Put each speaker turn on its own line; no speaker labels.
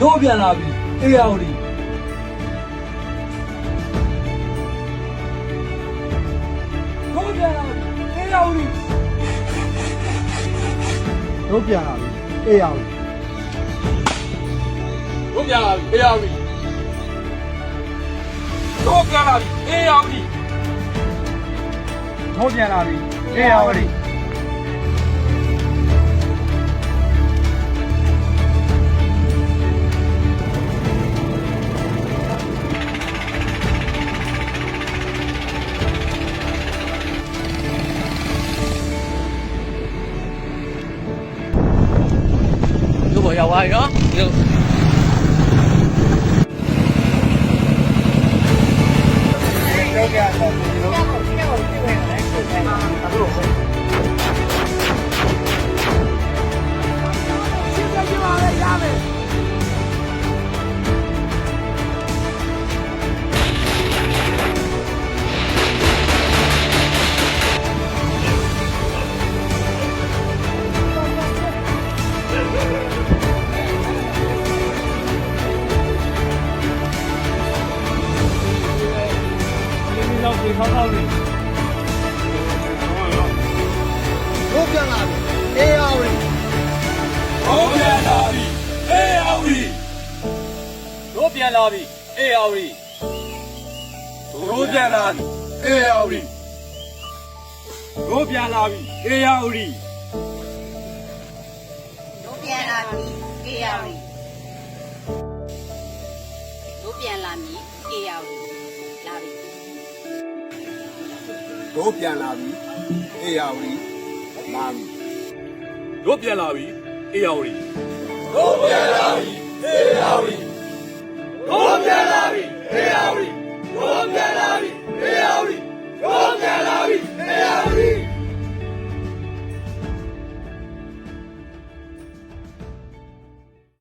တို့ပြန်လာပြီအေးရဝတီတို့ပြန်လာပြီအေးရဝတီ
တို့ပြန်လာပြီအေးရအောင်
တို့ပြန်လာပြီအေးအောင်ပြီတို့ပြန်လာပြီအေးအောင်ပြီ
တို့ပြန်လာပြီအေးရအောင်
တို့ ပေါ်
တို့ပြန်လာပြီအေးရအောင်
တို့ပြန်လာပြီအေးအောင်ပြီတို့ပြန်လာပြီအေးအောင်ပြီတို့ပြန်လာပြီအေးအောင်ပြီတို့ပြန်လာပြီအေးအောင်ပြီ
တို့ပြန်လာပြီအေးရောက်ပြီတို့ပြန်လာပြီအေးရောက်ပြီလာပြီ
တို့ပြန်လာပြီအေးရဝတီလာပြီ
တို့ပြန်လာပြီအေးအောင်ပြီတို့ပြန်လာပြီအေးအောင်ပြီတို့ပြန်လာပြီအေးအောင်ပြီ